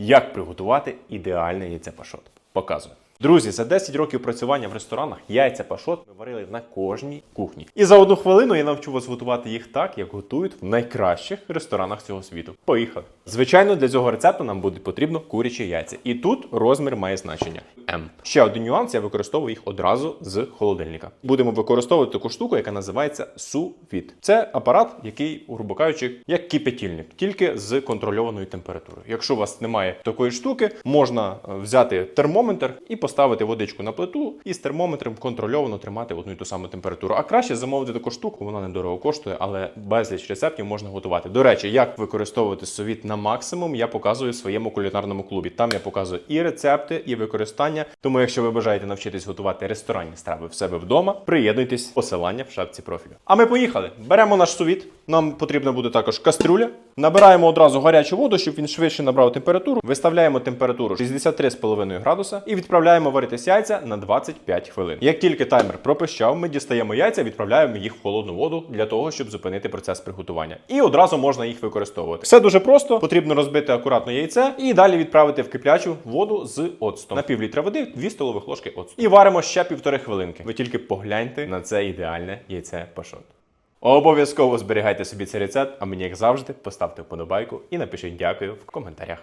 Як приготувати ідеальне яйце пашот? Показую. Друзі, за 10 років працювання в ресторанах яйця пашот ми варили на кожній кухні. І за одну хвилину я навчу вас готувати їх так, як готують в найкращих ресторанах цього світу. Поїхали! Звичайно, для цього рецепту нам буде потрібно курячі яйця. І тут розмір має значення М. Ще один нюанс, я використовую їх одразу з холодильника. Будемо використовувати таку штуку, яка називається сувіт. Це апарат, який, грубо кажучи, як кипятільник, тільки з контрольованою температурою. Якщо у вас немає такої штуки, можна е, взяти термометр і поставити водичку на плиту і з термометром контрольовано тримати одну і ту саму температуру. А краще замовити таку штуку, вона недорого коштує, але безліч рецептів можна готувати. До речі, як використовувати совіт на максимум, я показую в своєму кулінарному клубі. Там я показую і рецепти, і використання. Тому, якщо ви бажаєте навчитись готувати ресторанні страви в себе вдома, приєднуйтесь посилання в шапці профілю. А ми поїхали. Беремо наш совіт. Нам потрібна буде також кастрюля. Набираємо одразу гарячу воду, щоб він швидше набрав температуру. Виставляємо температуру 63,5 градуса і відправляємо варитись яйця на 25 хвилин. Як тільки таймер пропищав, ми дістаємо яйця, відправляємо їх в холодну воду для того, щоб зупинити процес приготування. І одразу можна їх використовувати. Все дуже просто. Потрібно розбити акуратно яйце і далі відправити в киплячу воду з оцтом. На пів літра води, 2 столових ложки оцту. І варимо ще півтори хвилинки. Ви тільки погляньте на це ідеальне яйце пашот. Обов'язково зберігайте собі цей рецепт, а мені, як завжди, поставте вподобайку і напишіть дякую в коментарях.